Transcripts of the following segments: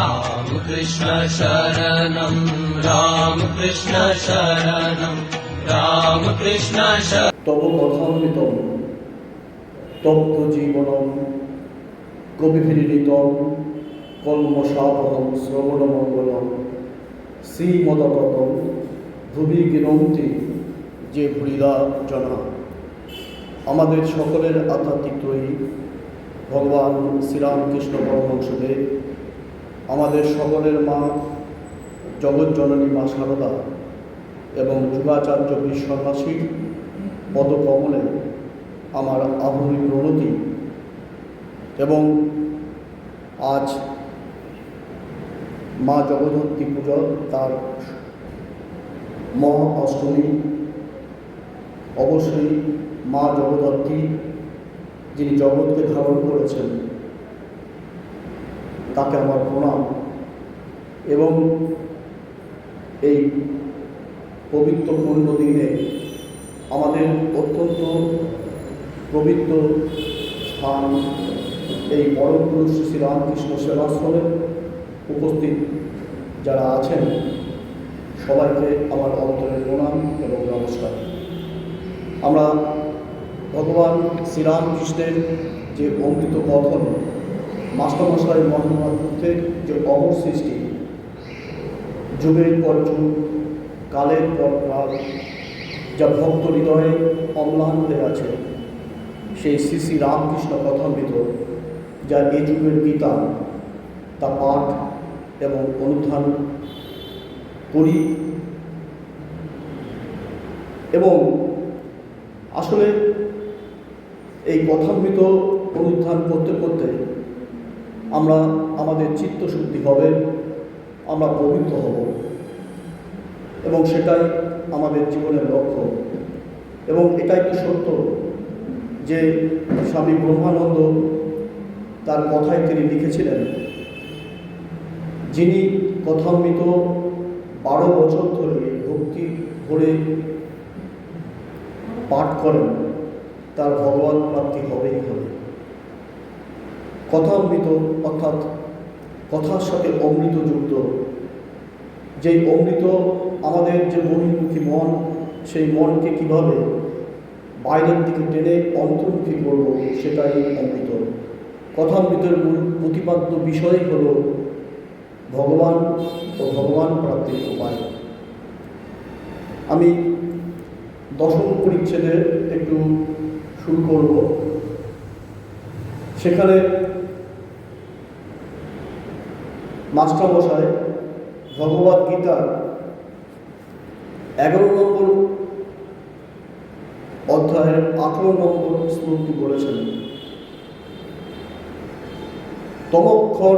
रामकृष्ण शरणं रामकृष्ण शरणं रामकृष्ण शरणं তব কথামৃতম তপ্ত জীবনম কবিভিরিতম কলমশাপহম শ্রবণমঙ্গলম শ্রীমদতম ভুবি গিরন্তি যে ভুরিদা জনা আমাদের সকলের আধ্যাত্মিক ত্রয়ী ভগবান শ্রীরামকৃষ্ণ পরমহংসদেব আমাদের সকলের মা জগৎজননী মা সারদা এবং যুগাচার্য বিশ্বন্যাসী পদকমলে আমার আভরী প্রণতি এবং আজ মা জগদ্ধী পুজো তার মহা অষ্টমী অবশ্যই মা জগদ্ধী যিনি জগৎকে ধারণ করেছেন তাকে আমার প্রণাম। এবং এই পবিত্র পূর্ণ দিনে আমাদের অত্যন্ত পবিত্র স্থান, এই পরম পুরুষ শ্রী রামকৃষ্ণ সেবাশ্রমে উপস্থিত যারা আছেন, সবাইকে আমার অন্তরের প্রণাম এবং নমস্কার। আমরা ভগবান শ্রীরামকৃষ্ণের যে অমৃত কথন মাস্টারমশাই মহাত্মা বুদ্ধের যে অমর সৃষ্টি। যুগের পর যুগ, কালের পর কাল, যা ভক্ত হৃদয়ে অম্লান হয়ে আছে, সেই শ্রী শ্রী রামকৃষ্ণ কথামৃত, যা এ যুগের গীতা, তা পাঠ এবং অনুধান করি। এবং আসলে এই কথামৃত অনুধান করতে করতে আমরা আমাদের চিত্তশুদ্ধি হবে, আমরা পবিত্র হব। এবং সেটাই আমাদের জীবনের লক্ষ্য। এবং এটাই তো সত্য যে স্বামী ব্রহ্মানন্দ তার কথায় তিনি লিখেছিলেন, যিনি কথামৃত বারো বছর ধরে ভক্তি ভরে পাঠ করেন, তার ভগবান প্রাপ্তি হবেই হবে। কথামৃত, অর্থাৎ কথার সাথে অমৃত যুক্ত। যেই অমৃত আমাদের যে বহির্মুখী মন, সেই মনকে কীভাবে বাইরের দিকে টেনে অন্তর্মুখী করব, সেটাই অমৃত। কথামৃতের মূল প্রতিপাদ্য বিষয় হল ভগবান ও ভগবান প্রাপ্তির উপায়। আমি দশম পরিচ্ছেদে একটু শুরু করব। সেখানে মাস্টারমশাই ভগবদ গীতার এগারো নম্বর অধ্যায়ের আঠেরো নম্বর শ্লোকটি বলেছেন তমক্ষর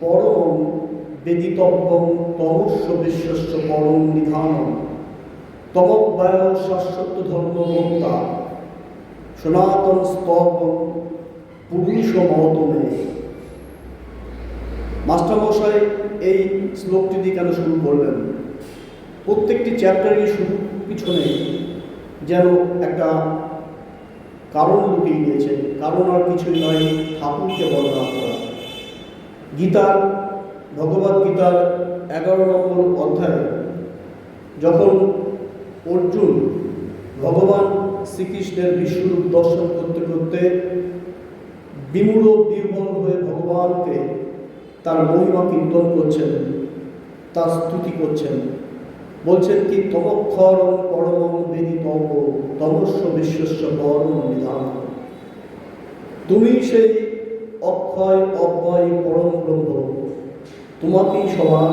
পরম বেদিতব্যম তমস্য বিশ্বস্য পরম নিধানম তমব্যয় শাশ্বত ধর্ম বক্তা সনাতন স্তব পুরুষ মতমে মাস্টারমশাই এই শ্লোকটি দিয়ে কেন শুরু করলেন? প্রত্যেকটি চ্যাপ্টারের শুরু পিছনে যেন একটা কারণ লুকিয়ে গিয়েছে। কারণ আর কিছুই নয়, ঠাকুরকে বর্ণনা করা। গীতার ভগবদ গীতার এগারো নম্বর অধ্যায়ে যখন অর্জুন ভগবান শ্রীকৃষ্ণের বিশ্বরূপ দর্শন করতে করতে বিমূঢ় বিহ্বল হয়ে ভগবানকে তার মহিমা কীর্তন করছেন, তার স্তুতি করছেন। বলছেন কি, তমক্ষর পরম বেদি তম, তমস্য বিশ্বস্য পরম নিধান তুমি সেই অক্ষয়, অব্যয়, পরম ব্রহ্ম, তোমাকেই সবার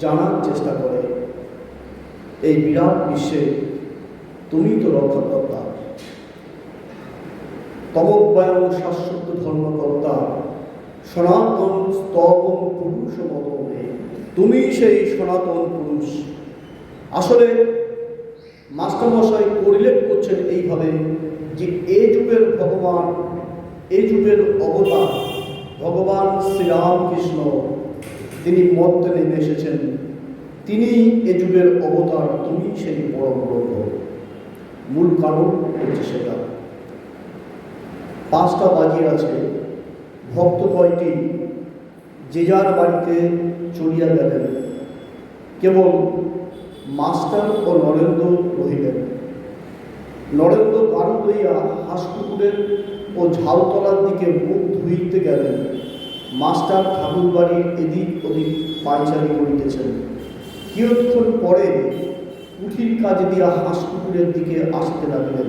জানার চেষ্টা করে। এই বিরাট বিশ্বে তুমি তো রক্ষাকর্তা। তমব্যয়ং শাশ্বত ধর্মকর্তা। সনাতন স্তবম পুরুষ মতমে তুমি সেই সনাতন পুরুষ। আসলে মাস্টারমশাই কোরিলেট করছেন এইভাবে যে এ যুগের ভগবান, এ যুগের অবতার ভগবান শ্রীরামকৃষ্ণ, তিনি মধ্যে নেমে এসেছেন। তিনি এ যুগের অবতার, তুমি সেই পরম ব্রহ্ম মূল কারণ হচ্ছে সেটা। পাঁচটা বাজিয়ে আছে। ভক্ত কয়টি? যে যার বাড়িতে চলিয়া গেলেন। কেবল মাস্টার ও নরেন্দ্র রহিলেন। নরেন্দ্র গাড়ু লইয়া হাঁসপুকুরের ও ঝাউতলার দিকে মুখ ধুইতে গেলেন। মাস্টার ঠাকুর বাড়ির এদিক ওদিক পায়চারি করিতেছেন। কিয়ৎক্ষণ পরে পুঁথির কাজ দিয়া হাঁসপুকুরের দিকে আসতে লাগলেন।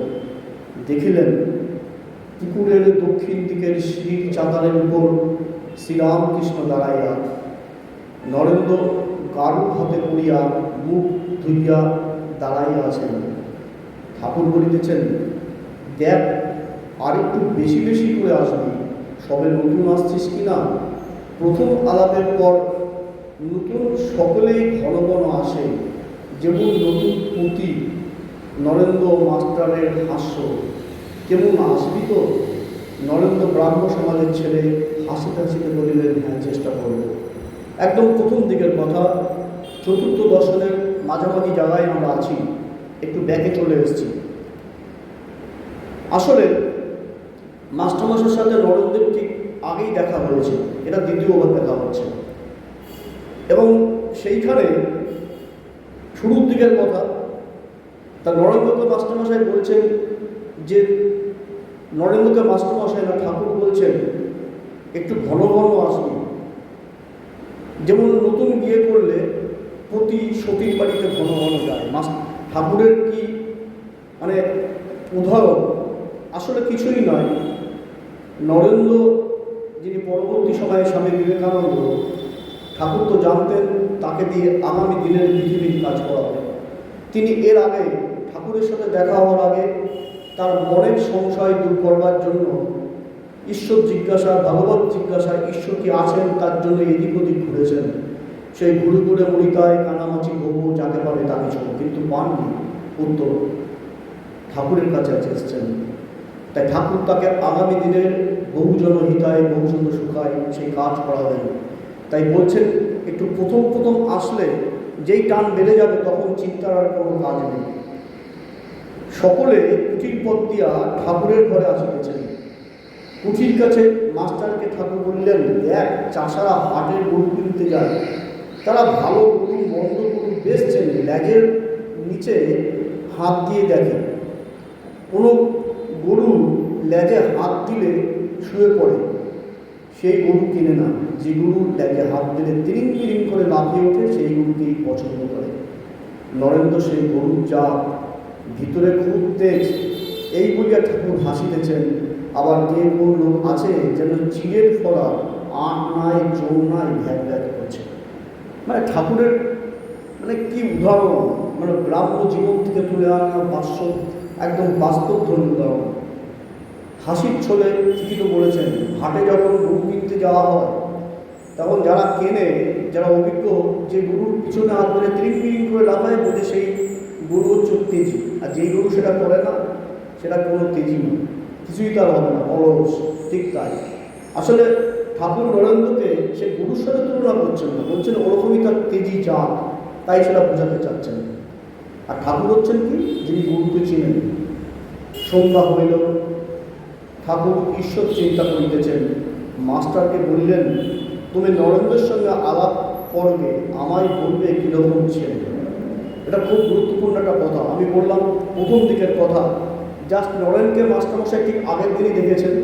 দেখিলেন পুকুরের দক্ষিণ দিকের সিঁড়ির চাতালের উপর শ্রীরামকৃষ্ণ দাঁড়াইয়া নরেন্দ্র গারু হাতে করিয়া মুখ ধুইয়া দাঁড়াইয়া আছেন। ঠাকুর বলিতেছেন, দেখ, আর একটু বেশি বেশি করে আসবি, সবে নতুন আসছিস কি না? প্রথম আলাপের পর নতুন সকলেই ঘন ঘন আসে, যেমন নতুন পুঁতি, নরেন্দ্র মাস্টারের হাস্য। কেমন আসবি তো। নরেন্দ্র ব্রাহ্ম সমাজের ছেলে হাসিতে হাসিতে বলিলেন হ্যাঁ চেষ্টা করব। একদম প্রথম দিকের কথা, চতুর্থ দর্শনের মাঝামাঝি জায়গায় আমরা আছি, একটু ব্যাকে চলে এসেছি। আসলে মাস্টারমশার সাথে নরেন্দ্রের ঠিক আগেই দেখা হয়েছে, এটা দ্বিতীয়বার দেখা হচ্ছে। এবং সেইখানে শুরুর দিকের কথা, তা নরেন্দ্রকে মাস্টারমশাই বলছেন যে নরেন্দ্রকে মাস্টারমশাই না ঠাকুর বলছেন, একটু ঘন ঘন আসবে। যেমন নতুন বিয়ে করলে প্রতি সতীর বাড়িতে ঘন ঘন যায়। মাস, ঠাকুরের কি মানে উদাহরণ? আসলে কিছুই নয়। নরেন্দ্র, যিনি পরবর্তী সময়ে স্বামী বিবেকানন্দ, ঠাকুর তো জানতেন, তাকে দিয়ে আগামী দিনের পৃথিবীর কাজ করাবে। তিনি এর আগে ঠাকুরের সাথে দেখা হওয়ার আগে তার মনের সংশয় দূর করবার জন্য ঈশ্বর জিজ্ঞাসা, ভগবত জিজ্ঞাসা, ঈশ্বর কি আছেন তার জন্য এদিক ওদিক ঘুরেছেন। সেই ঘুরে ঘুরে মরিতায় কানামাচি গবু যাকে পারে তাকে ছিল কিন্তু পাননি উত্তর, ঠাকুরের কাছে এসেছেন। তাই ঠাকুর তাকে আগামী দিনের বহুজন হিতায়, বহুজন সুখায় সেই কাজ করাবেন। তাই বলছেন, একটু প্রথম প্রথম আসলে যেই টান বেড়ে যাবে তখন চিন্তার আর কোনো কাজ নেই। সকলে কুটির পথ দিয়া ঠাকুরের ঘরে আসিতেছেন। কুঠির কাছে মাস্টারকে ঠাকুর বললেন, দেখ, চাষারা হাটের গরু কিনতে যায়। তারা ভালো গরু, মন্দ গরু বেচছেন ল্যাজের নিচে হাত দিয়ে দেখে। কোনো গরু ল্যাজে হাত দিলে শুয়ে পড়ে। সেই গরু কিনে না। যে গরু ল্যাজে হাত দিলে তিরিং তিরিং করে লাফিয়ে ওঠে, সেই গরুকেই পছন্দ করে। নরেন্দ্র সেই গরুর জাত ভিতরে খুব তেজ। এই বলিয়া ঠাকুর হাসিতেছেন। আবার কে কোন লোক আছে যেন চিড়ের ফলা আট নাই, চৌ নাই ভ্যাট করছে। মানে ঠাকুরের মানে কি উদাহরণ? মানে গ্রাম্য জীবন থেকে তুলে আনা বাস্য, একদম বাস্তব ধর্মী উদাহরণ। হাসির ছলে ঠিকই তো বলেছেন, হাটে যখন গরু কিনতে যাওয়া হয়, তখন যারা কেনে, যারা অভিজ্ঞ, যে গরুর পিছনে হাত ধরে তিরিং তিরিং করে লাফায় বলে সেই গরু হচ্ছে তেজি। আর যেই গরু সেটা করে না, সেটা কোনো তেজি নয়। কিছুই তার হবে না, অলস ঠিক তাই আসলে ঠাকুর নরেন্দ্রকে সে গুরুর সাথে তুলনা করছেন না। বলছেন ওরকমই তার তেজি জাত, তাই সেটা বোঝাতে চাচ্ছেন। আর ঠাকুর হচ্ছেন কি? যিনি গুরুকে চিনেন। সন্ধ্যা হইল, ঠাকুর ঈশ্বর চিন্তা করিতেছেন। মাস্টারকে বললেন, তুমি নরেন্দ্রের সঙ্গে আলাপ করবে আমায় বলবে কীরকম ছেলে? এটা খুব গুরুত্বপূর্ণ একটা কথা। আমি বললাম, প্রথম দিকের কথা জাস্ট নরেনকে মাস্টারমশাই ঠিক আগের দিনই দেখেছেন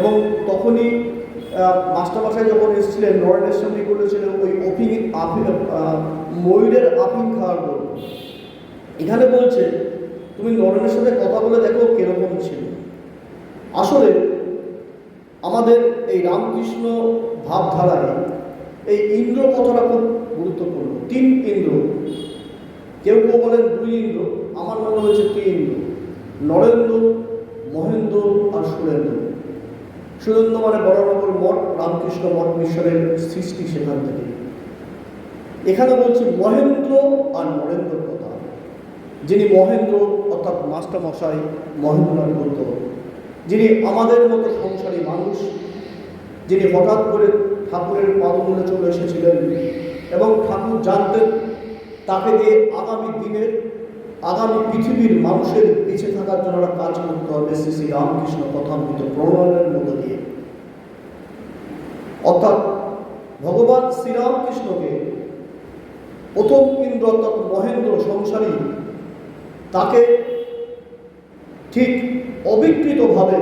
এবং তখনই মাস্টারমশাই যখন এসেছিলেন, নরেনের সঙ্গে বলেছিলেন, ওই অফিং আফি ময়ূরের আফিং খাওয়ার গল্প। এখানে বলছে, তুমি নরেনের সাথে কথা বলে দেখো কীরকম ছিল। আসলে, আমাদের এই রামকৃষ্ণ ভাবধারায় এই ইন্দ্র কথাটা খুব গুরুত্বপূর্ণ। তিন ইন্দ্র। কেউ কেউ বলেন দুই ইন্দ্র। আমার মনে হয়েছে তিন ইন্দ্র? নরেন্দ্র, মহেন্দ্র আর সুরেন্দ্র। সুরেন্দ্র মানে বড়নগর মঠ, রামকৃষ্ণ মঠ মিশনের সৃষ্টি সেখান থেকে। এখানে বলছি মহেন্দ্র আর নরেন্দ্র কথা। যিনি মহেন্দ্র, অর্থাৎ মাস্টার মশাই মহেন্দ্রনাথ গুপ্ত। যিনি আমাদের মতো সংসারী মানুষ, যিনি হঠাৎ করে ঠাকুরের পাদমূলে চলে এসেছিলেন এবং ঠাকুর জানতেন তাকে দিয়ে আগামী দিনের, আগামী পৃথিবীর মানুষের বেঁচে থাকার জন্য কাজ করতে হবে শ্রী শ্রী রামকৃষ্ণ কথামৃত প্রণয়নের মধ্য দিয়ে। অর্থাৎ ভগবান শ্রীরামকৃষ্ণকে প্রথম ইন্দ্র অর্থাৎ মহেন্দ্র সংসারী, তাকে ঠিক অবিকৃতভাবে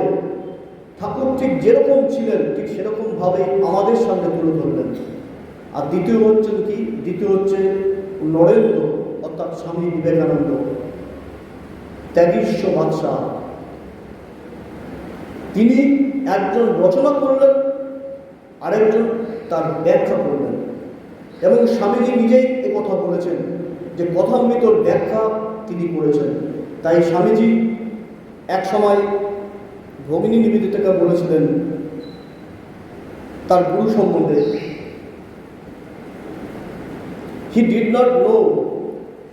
ঠাকুর ঠিক যেরকম ছিলেন, ঠিক সেরকমভাবে আমাদের সামনে তুলে ধরলেন। আর দ্বিতীয় হচ্ছেন কি? দ্বিতীয় হচ্ছে নরেন্দ্র, অর্থাৎ স্বামী বিবেকানন্দ ত্যাগীশ্ব বাদশাহ। তিনি একজন রচনা করলেন, আরেকজন তার ব্যাখ্যা করলেন। এবং স্বামীজি নিজেই এ কথা বলেছেন যে কথামৃতর ব্যাখ্যা তিনি করেছেন। তাই স্বামীজি এক সময় ভগিনী নিবেদিতাকে বলেছিলেন, তার গুরু সম্বন্ধে he did not know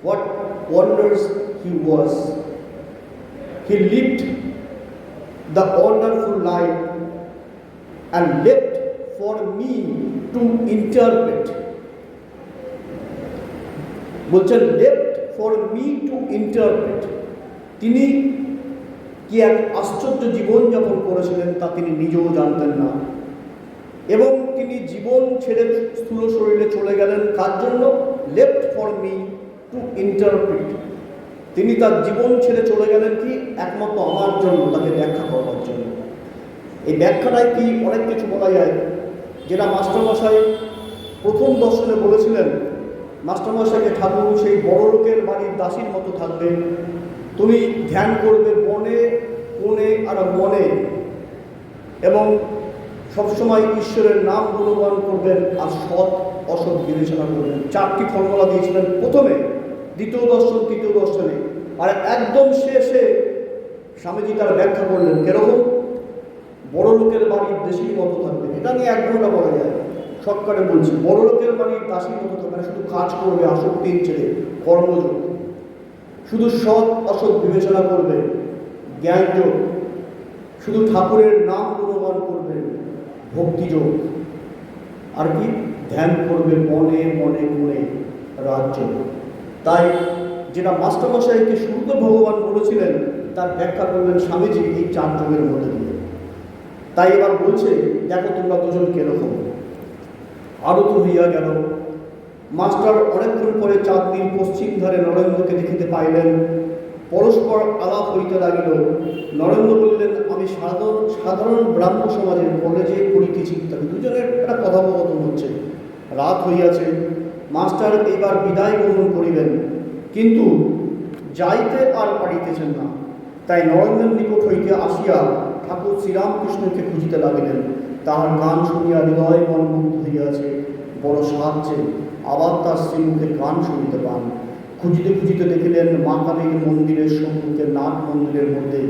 what wonders he was he lived the wonderful life and left for me to interpret. বলছেন left for me to interpret তিনি কি এক আশ্চর্য জীবনযাপন করেছিলেন তা তিনি নিজেও জানতেন না। এবং তিনি জীবন ছেড়ে স্থূল শরীরে চলে গেলেন। কার জন্য? Left for me to interpret তিনি তার জীবন ছেড়ে চলে গেলেন কি? একমাত্র আমার জন্য, তাকে ব্যাখ্যা করবার জন্য। এই ব্যাখ্যাটায় কি অনেক কিছু বলা যায়? যেটা মাস্টারমশাই প্রথম দর্শনে বলেছিলেন, মাস্টারমশাইকে ঠাকুর সেই বড় লোকের বাড়ির দাসীর মতো থাকবে। তুমি ধ্যান করবে বনে কোণে আর মনে এবং সবসময় ঈশ্বরের নাম গুণগান করবেন আর সৎ, অসৎ বিবেচনা করবেন। চারটি ফর্মুলা দিয়েছিলেন প্রথমে, দ্বিতীয় দর্শন, তৃতীয় দর্শনে। আর একদম শেষে স্বামীজি তার ব্যাখ্যা করলেন, কেরকম? বড় লোকের বাড়ির দেশেই মতো থাকবে। এটা নিয়ে এক ঘণ্টা বলা যায়। শর্টকাটে বলছি, বড় লোকের বাড়ির দাসীর মতো থাকবে না, শুধু কাজ করবে আসক্তির ছেড়ে, কর্মযোগ। শুধু সৎ, অসৎ বিবেচনা করবে জ্ঞানযোগ শুধু ঠাকুরের নাম গুণগান করবে ভক্তিযোগ আর কি? ধ্যান করবে মনে মনে মনে রাজ্য। তাই যেটা মাস্টারমশাইকে শুরুতে ভগবান বলেছিলেন, তার ব্যাখ্যা করলেন স্বামীজি এই চার যোগের মধ্যে দিয়ে। তাই এবার বলছে, দেখো তোমরা দুজন কীরকম। আরত হইয়া গেল। মাস্টার অনেকক্ষণ পরে চাঁদনির পশ্চিম ধারে নরেন্দ্রকে দেখিতে পাইলেন। পরস্পর আলাপ হইতে লাগিল। নরেন্দ্র বললেন, আমি সাধারণ সাধারণ ব্রাহ্ম সমাজের কলেজে পড়িতেছি। ইত্যাদি দুজনের একটা কথোপকথন হচ্ছে। রাত হইয়াছে। মাস্টার এবার বিদায় গ্রহণ করিবেন। কিন্তু যাইতে আর পারিতেছেন না। তাই নরেন্দ্রের নিকট হইতে আসিয়া ঠাকুর শ্রীরামকৃষ্ণকে খুঁজিতে লাগিলেন। তাহার গান শুনিয়া হৃদয় মন মুগ্ধ হইয়াছে। বড় সাহায্যে আবার তার শ্রীমুখে গান শুনিতে পান। খুঁজিতে খুঁজিতে দেখিলেন মা কালীর মন্দিরের সম্মুখে নাট মন্দিরের মধ্যে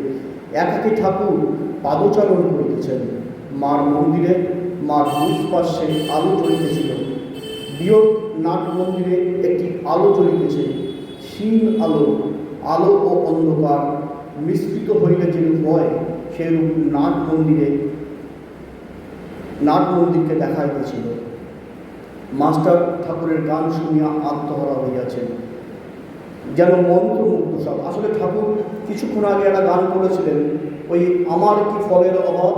একাকী ঠাকুর পাদচারণ করিতেছেন। মার মন্দিরে, মার দুধ পার্শ্বে আলো জ্বলিতেছিল। বৃহৎ নাট মন্দিরে একটি আলো চলিতেছে ক্ষীণ আলো। আলো ও অন্ধকার, মিশ্রিত হইলে যেরূপ হয় সেরূপ নাট মন্দিরে নাট মন্দিরকে দেখাইতেছিল। মাস্টার ঠাকুরের গান শুনিয়া আত্মহারা হইয়াছেন। যেন মন্ত্রমুগ্ধ সব। আসলে ঠাকুর কিছুক্ষণ আগে একটা গান করেছিলেন, ওই আমার কি ফলের অভাব,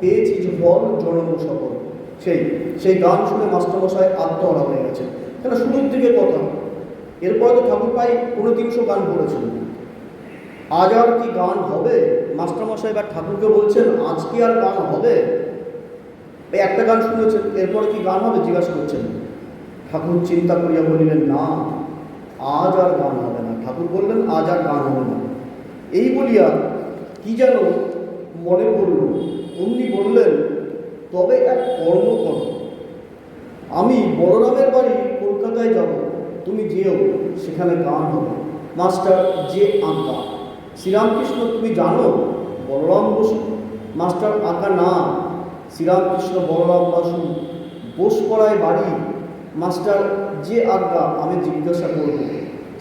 পেয়েছি যে ফল জনম সকল। সেই সেই গান শুনে মাস্টারমশাই আত্মহারা হয়ে গেছে কেন, শুরুর দিকে কথা। এরপরে তো ঠাকুর ভাই কোনো তিনশো গান করেছিলেন আজ আর কি গান হবে? মাস্টারমশাই বা ঠাকুরকে বলছেন, আজ কি আর গান হবে? এই একটা গান শুনেছেন, এরপরে কি গান হবে? জিজ্ঞাসা করছেন। ঠাকুর চিন্তা করিয়া বলিলেন, না। আজ আর গান হবে না। ঠাকুর বললেন, আজ আর গান হবে না। এই বলিয়া কি যেন মনে পড়ল, অমনি বললেন, তবে এক কর্ম করো আমি বলরামের বাড়ি কলকাতায় যাব। তুমি যেও, সেখানে গান হবে। মাস্টার যে আঁকা। শ্রীরামকৃষ্ণ, তুমি জানো, বলরাম বসু, মাস্টার আঁকা না। শ্রীরামকৃষ্ণ, বলরাম বসু, বোসপড়ায় বাড়ি মাস্টার, যে আজ্ঞা আমি জিজ্ঞাসা করব।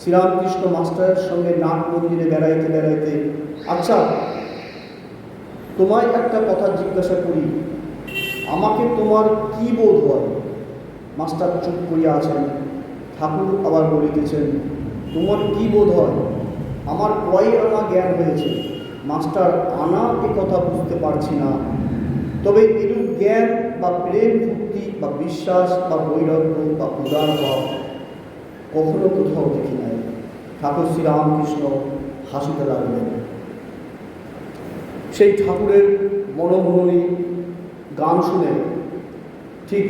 শ্রীরামকৃষ্ণ মাস্টারের সঙ্গে নাট মন্দিরে বেড়াইতে বেড়াইতে আচ্ছা তোমায় একটা কথা জিজ্ঞাসা করি, আমাকে তোমার কি বোধ হয়? মাস্টার চুপ করিয়া আছেন। ঠাকুর আবার বলিতেছেন, তোমার কি বোধ হয়? আমার কয় আনা জ্ঞান হয়েছে। মাস্টার, আনা এ কথা বুঝতে পারছি না। তবে এরূপ জ্ঞান বা প্রেম, ভক্তি, বা বিশ্বাস, বা বৈরাগ্য, বা উদার ভাব কখনো কোথাও দেখি নাই। ঠাকুর শ্রীরামকৃষ্ণ হাসিতে লাগলেন। সেই ঠাকুরের মনোমোহনী গান শুনে ঠিক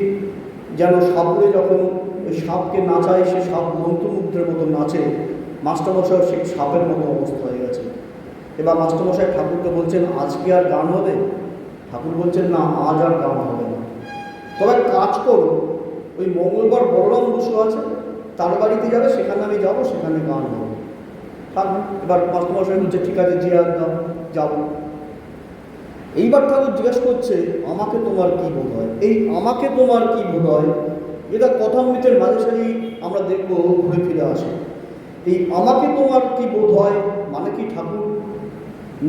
যেন সাপুরে যখন ওই সাপকে নাচায়, সে সাপ মন্ত্রমুগ্ধের মতো নাচে, মাস্টারমশাই সেই সাপের মতো অবস্থা হয়ে গেছে। এবার মাস্টারমশাই ঠাকুরকে বলছেন আজকে আর গান হবে? ঠাকুর বলছেন, না, আজ আর গান হবে না। তবে কাজ করো ওই মঙ্গলবার বলরাম বসু আছে, তার বাড়িতে যাবে, সেখানে আমি যাব, সেখানে গান হবে থাক, এবার মাস্টারমশাই বলছে, ঠিক আছে জি আর দাও যাব এইবার ঠাকুর জিজ্ঞেস করছে, আমাকে তোমার কি বোধ হয়? এই আমাকে তোমার কি বোধ হয়? এটা কথামৃতের মাঝে সারি আমরা দেখব ঘুরে ফিরে আসে। এই আমাকে তোমার কি বোধ হয়? মানে কি ঠাকুর?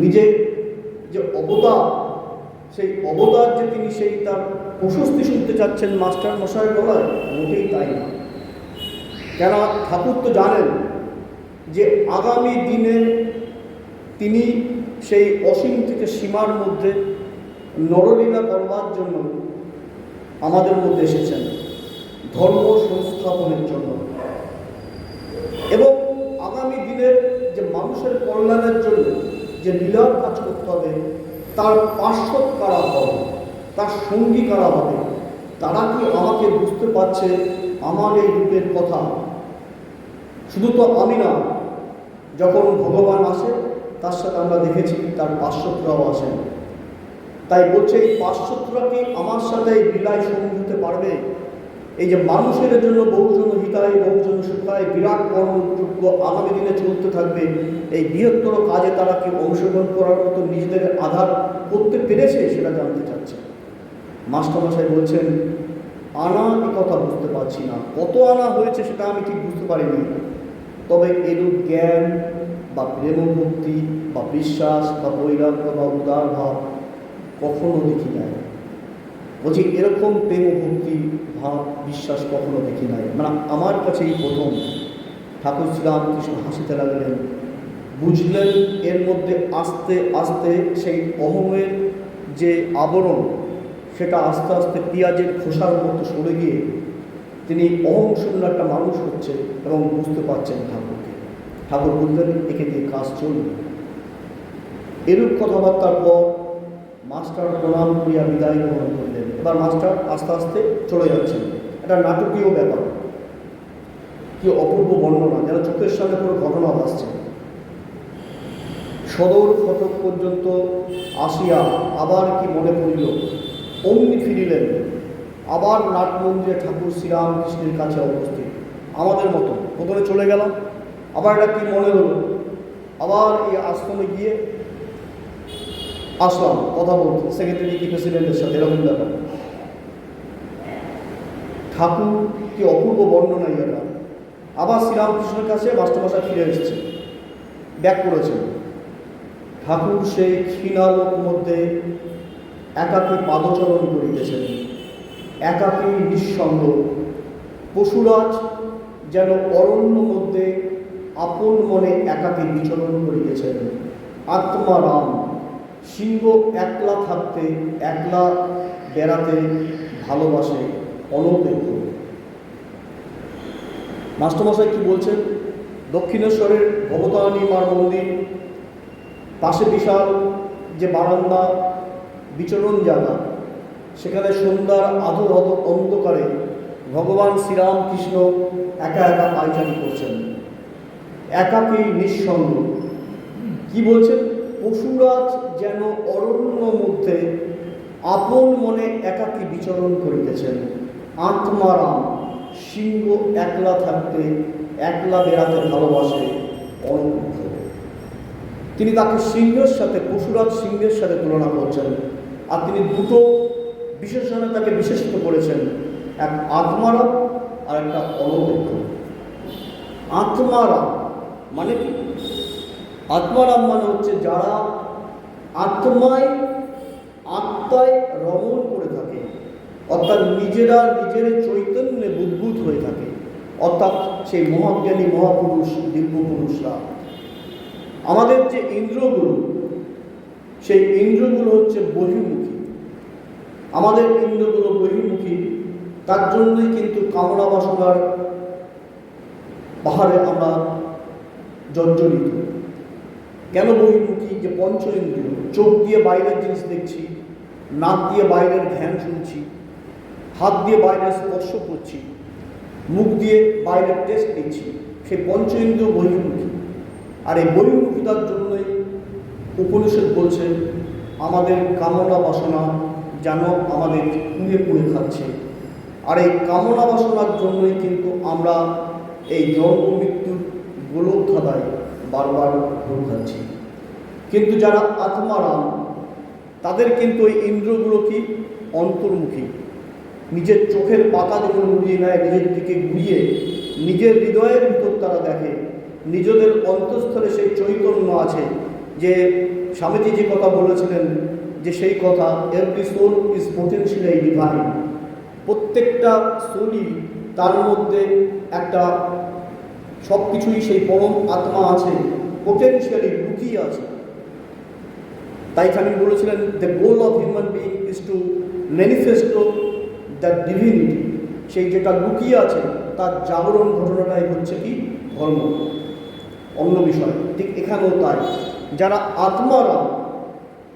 নিজে যে অবতার সেই অবতার যে তিনি সেই তার প্রশস্তি শুনতে চাচ্ছেন মাস্টার মশাই গলায় মোটেই তাই না। কেন ঠাকুর তো জানেন যে আগামী দিনে তিনি সেই অসীম থেকে সীমার মধ্যে নরলীলা করবার জন্য আমাদের মধ্যে এসেছেন, ধর্ম সংস্থাপনের জন্য। এবং আগামী দিনের যে মানুষের কল্যাণের জন্য যে লীলার কাজ করতে হবে তার পার্শ্ব কারা হবে? তার সঙ্গী কারা হবে? তারা কি আমাকে বুঝতে পারছে আমার এই রূপের কথা? শুধু তো আমি না, যখন ভগবান আসে, তার সাথে আমরা দেখেছি তার পার্শ্বত্রাও আসেন। তাই বলছে, এই পার্শ্বত্রা কি আমার সাথে এই বিলায় সঙ্গী হতে পারবে? এই যে মানুষের জন্য বহুজন হিতায়, বহুজন সুখায়, বিরাট কর্মযোগ্য আগামী দিনে চলতে থাকবে, এই বৃহত্তর কাজে তারা কি অংশগ্রহণ করার মতো নিজেদের আধার করতে পেরেছে সেটা জানতে চাচ্ছে। মাস্টারমশাই বলছেন, আনা এ কথা বুঝতে পারছি না। কত আনা হয়েছে সেটা আমি ঠিক বুঝতে পারিনি। তবে এরূপ জ্ঞান বা প্রেমভক্তি বা বিশ্বাস বা বৈরাগ্য বা উদার ভাব কখনো দেখি নাই। বলছি, এরকম প্রেম ভক্তি ভাব বিশ্বাস কখনো দেখি নাই। মানে আমার কাছে এই প্রথম ঠাকুর শ্রীরামকৃষ্ণ হাসিতে লাগলেন বুঝলেন এর মধ্যে আস্তে আস্তে সেই অহমের যে আবরণ, সেটা আস্তে আস্তে পেঁয়াজের খোসার মতো সরে গিয়ে তিনি অহং শূন্য একটা মানুষ হচ্ছে এবং বুঝতে পারছেন ঠাকুরকে। ঠাকুর বললেন, একে দিয়ে কাজ চলবে। এরূপ কথাবার্তার পর মাস্টার প্রণাম করিয়া বিদায় গ্রহণ করলেন। এবার মাস্টার আস্তে আস্তে চলে যাচ্ছেন। এটা নাটকীয় ব্যাপার। কি অপূর্ব বর্ণনা, যেন চোখের সামনে পুরো ঘটনা ভাসছে। সদর ফটক পর্যন্ত আসিয়া আবার কি মনে পড়িল, অমনি ফিরিলেন। আবার নাট মন্দিরে ঠাকুর শ্রীরামকৃষ্ণের কাছে অবস্থিত। আমাদের মতো, প্রথমে চলে গেলাম। আবার এটা কি মনে হলো? আবার এই আশ্রমে গিয়ে আসলাম, কথা বলতে। সেক্রেটারি, কি প্রেসিডেন্টের সাথে? এরকম ব্যাপার। ঠাকুর, কি অপূর্ব বর্ণনা এটা আবার শ্রীরামকৃষ্ণের কাছে মাস্টারমশাই ফিরে এসেছে। ব্যাক করেছেন। ঠাকুর সেই ক্ষীণালোক মধ্যে একাকী পাদচরণ করিতেছেন। একাকী নিঃসঙ্গ। পশুরাজ যেন অরণ্য মধ্যে আপন মনে একাকী বিচরণ করিতেছেন। আত্মারাম সিংহ একলা থাকতে, একলা বেড়াতে ভালোবাসে অনপেক্ষ মাস্টারমশাই কি বলছেন? দক্ষিণেশ্বরের ভবতারণী মার মন্দির, পাশে বিশাল যে বারান্দা, বিচরণ জায়গা, সেখানে সন্ধ্যার অধ অন্ধকারে ভগবান শ্রীরামকৃষ্ণ একা একা পায়চারি করছেন। একাকী নিঃসঙ্গ। কি বলছেন? পশুরাজ যেন অরণ্য মধ্যে আপন মনে একাকী বিচরণ করিতেছেন। আত্মারাম সিংহ একলা থাকতে একলা বেড়াতে ভালোবাসে অনন্ত তিনি তাকে সিংহের সাথে, পশুরাজ সিংহের সাথে তুলনা করছেন আর তিনি দুটো বিশেষণে তাকে বিশেষিত করেছেন, এক আত্মারাম আর একটা অনপেক্ষ আত্মারাম মানে কি? আত্মারাম মানে হচ্ছে যারা আত্মায় আত্মায় রমণ করে থাকে। অর্থাৎ নিজেরা নিজের চৈতন্যে বুদ্ভুত হয়ে থাকে। অর্থাৎ সেই মহাজ্ঞানী মহাপুরুষ দিব্য পুরুষরা আমাদের যে ইন্দ্রগুলো সেই ইন্দ্রগুলো হচ্ছে বহির্মুখী। আমাদের ইন্দ্রগুলো বহির্মুখী, তার জন্যই কিন্তু কামনা বাসনার পাহাড়ে আমরা জর্জরিত। কেন বহির্মুখী? যে পঞ্চ ইন্দ্রিয় চোখ দিয়ে বাইরের জিনিস দেখছি, নাক দিয়ে বাইরের ধ্যান শুনছি, হাত দিয়ে বাইরের স্পর্শ করছি, মুখ দিয়ে বাইরের টেস্ট নিচ্ছি সেই পঞ্চ ইন্দ্রিয় বহির্মুখী। আর এই বহির্মুখিতার জন্যই উপনিষদ বলছে আমাদের কামনা বাসনা যেন আমাদের কুড়ে কুড়ে খাচ্ছে। আর এই কামনা বাসনার জন্যই কিন্তু আমরা এই জন্ম মৃত্যুর গোলক ধাঁধায় বারবার ঘুরে খাচ্ছি কিন্তু যারা আত্মারাম, তাদের কিন্তু ওই ইন্দ্রগুলো কি? অন্তর্মুখী। নিজের চোখের পাতা যখন উড়িয়ে নেয়, নিজের দিকে ঘুরিয়ে, নিজের হৃদয়ের ভিতর তারা দেখে। নিজেদের অন্তঃস্থলে সেই চৈতন্য আছে যে, স্বামীজি যে কথা বলেছিলেন, যে সেই কথা every soul is potentially divine প্রত্যেকটা সোলই তার মধ্যে একটা সব কিছুই সেই পরম আত্মা আছে পোটেন্সিয়ালি লুকিয়ে আছে। তাই খানি বলেছিলেন the goal of human being is to manifesto the divinity সেই যেটা লুকিয়ে আছে, তার জাগরণ ঘটনাটাই হচ্ছে কি? ধর্ম। অন্য বিষয়, ঠিক এখানেও তাই। যারা আত্মারা,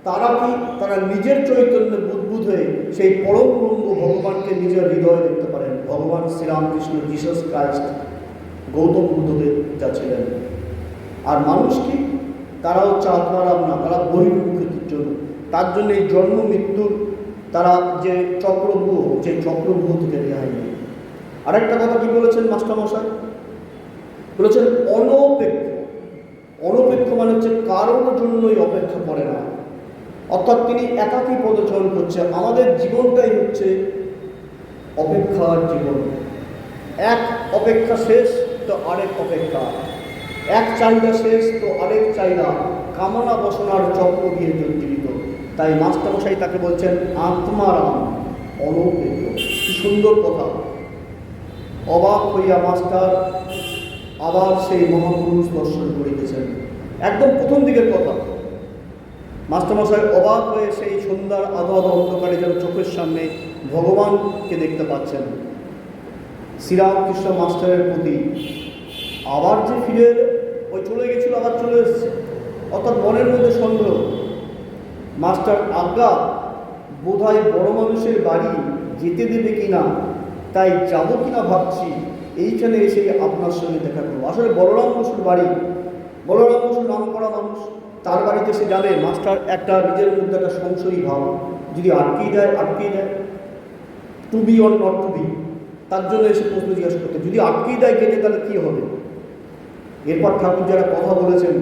তারা কি, তারা নিজের চৈতন্যে বুদ্বুদ হয়ে সেই পরম ব্রহ্ম ভগবানকে নিজের হৃদয়ে দেখতে পারেন? ভগবান শ্রীরামকৃষ্ণ জিসাস ক্রাইস্ট গৌতম বুদ্ধদেব যা ছিলেন। আর মানুষ কি? তারা হচ্ছে আত্মারাম না, তারা বহির্মুখীর জন্য তার জন্য এই জন্ম, মৃত্যুর তারা যে চক্রব্যূহ সেই চক্রব্যূহ থেকে রেহাই নেই আরেকটা কথা কি বলেছেন মাস্টারমশাই? বলেছেন অনপেক্ষ। অনপেক্ষ মানে হচ্ছে কারোর জন্যই অপেক্ষা করে না। অর্থাৎ তিনি একাকী পদচরণ করছে। আমাদের জীবনটাই হচ্ছে অপেক্ষার জীবন। এক, অপেক্ষা শেষ। তো আরেক অপেক্ষা। এক চাহিদা শেষ তো আরেক চাহিদা। কামনা বসনার চক্র দিয়ে জর্জরিত তাই মাস্টারমশাই তাকে বলছেন, আত্মারাম অনপেক্ষ কি সুন্দর কথা। অবাক হইয়া মাস্টার আবার সেই মহাপুরুষ দর্শন করিতেছেন। একদম প্রথম দিকের কথা। মাস্টারমশাই অবাক হয়ে সেই সন্ধ্যার আধো আধো অন্ধকারে যেন চোখের সামনে ভগবানকে দেখতে পাচ্ছেন। শ্রীরামকৃষ্ণ মাস্টারের প্রতি। আবার যে ফিরে ওই চলে গেছিল, আবার চলে এসছে। অর্থাৎ মনের মধ্যে সন্দেহ। মাস্টার আজ্ঞা, বোধহয় বড় মানুষের বাড়ি যেতে দেবে কিনা, তাই যাব কিনা ভাবছি। এইখানে এসে আপনার সঙ্গে দেখা করব। আসলে বলরাম বসুর বাড়ি, বলরাম বসুর নাম করা মানুষ, তার বাড়িতে সে যাবে। মাস্টার একটা নিজের মধ্যে একটা সংশয়ী ভাব। যদি আটকেই দেয় আটকেই দেয় to be or not to be তার জন্য এসে প্রশ্ন জিজ্ঞাসা করতে, যদি আটকেই দেয় কেটে তাহলে কী হবে? এরপর ঠাকুর যারা কথা বলেছেন,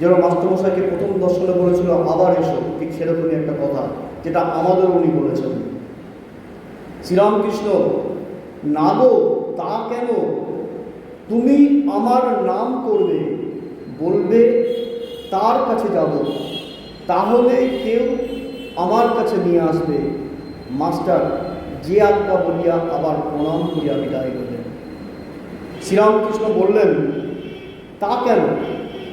যেন মাস্টারমশাইকে প্রথম দর্শনে বলেছিল আবার এসো। ঠিক সেরকমই একটা কথা, যেটা আমাদের উনি বলেছেন। শ্রীরামকৃষ্ণ না গো তা কেন? তুমি আমার নাম করবে, বলবে, তার কাছে যাব। তাহলে কেউ আমার কাছে নিয়ে আসবে। মাস্টার যে আজ্ঞা বলিয়া আবার প্রণাম করিয়া বিদায় করলেন শ্রীরামকৃষ্ণ বললেন, তা কেন?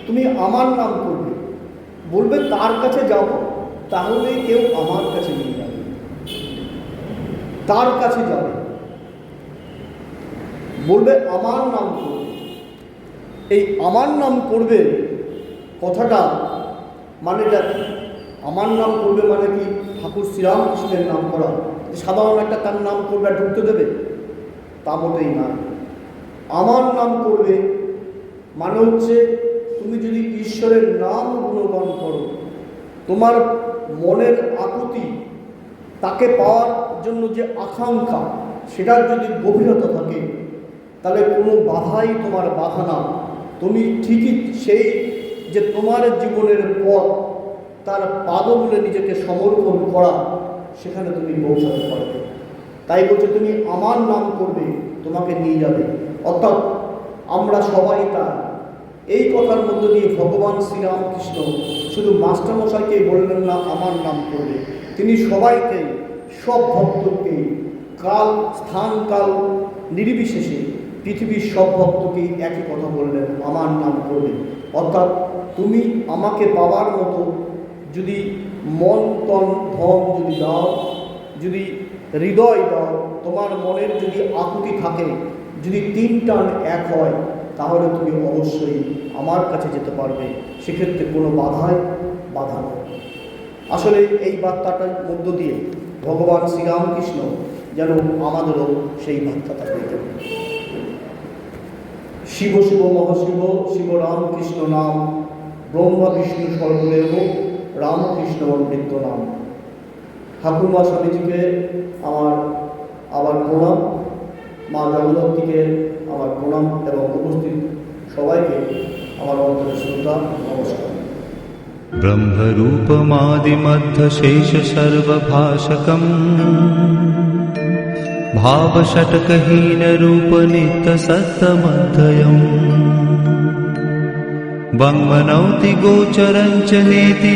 তুমি আমার নাম করবে। বলবে, তার কাছে যাব, তাহলে কেউ আমার কাছে নিয়ে যাবে। তার কাছে যাবে। বলবে, আমার নাম করবে। এই আমার নাম করবে কথাটা মানেটা আমার নাম করবে মানে কি? ঠাকুর শ্রীরামকৃষ্ণের নাম করা যে সাধারণ একটা তার নাম করবে আর ঢুকতে দেবে, তা মোটেই না। আমার নাম করবে মানে হচ্ছে তুমি যদি ঈশ্বরের নাম গুণগান করো, তোমার মনের আকুতি তাকে পাওয়ার জন্য যে আকাঙ্ক্ষা, সেটার যদি গভীরতা থাকে, তাহলে কোনো বাধাই তোমার বাধা না। তুমি ঠিকই সেই যে তোমার জীবনের পথ তার পাদমূলে নিজেকে সমর্পণ করা, সেখানে তুমি পৌঁছাতে পারবে। তাই বলছে, তুমি আমার নাম করবে, তোমাকে নিয়ে যাবে। অর্থাৎ আমরা সবাই তা এই কথার মধ্য দিয়ে ভগবান শ্রীরামকৃষ্ণ শুধু মাস্টারমশাইকেই বললেন না, আমার নাম করবে। তিনি সবাইকে, সব ভক্তকেই কাল স্থান কাল নির্বিশেষে পৃথিবীর সব ভক্তকেই একই কথা বললেন, আমার নাম করবে। অর্থাৎ তুমি আমাকে পাওয়ার মতো যদি মন তন ধন যদি দাও, যদি হৃদয় দাও, তোমার মনের যদি আকুতি থাকে, যদি তিন টান এক হয়, তাহলে তুমি অবশ্যই আমার কাছে যেতে পারবে। সেক্ষেত্রে কোনো বাধায় বাধা নয়। আসলে এই বার্তাটার মধ্য দিয়ে ভগবান শ্রীরামকৃষ্ণ যেন আমাদেরও সেই বার্তাটা পেতেন শিব শিব মহাশিব, শিব রামকৃষ্ণ নাম, ব্রহ্মা, বিষ্ণু, সর্বদেব রামকৃষ্ণ অমৃত নাম ঠাকুরমা স্বামীজিকে আমার আবার প্রণাম মা জগদ্ধাত্রীকে আমার প্রণাম এবং উপস্থিত সবাইকে আমার অন্তরের শ্রদ্ধা নমস্কার ब्रह्मरूपमादिमध्यशेषसर्वभाषकम् भावषट्कहीनरूपनित्यसत्तमध्ययम् वङ्मनौति गोचरञ्च नेति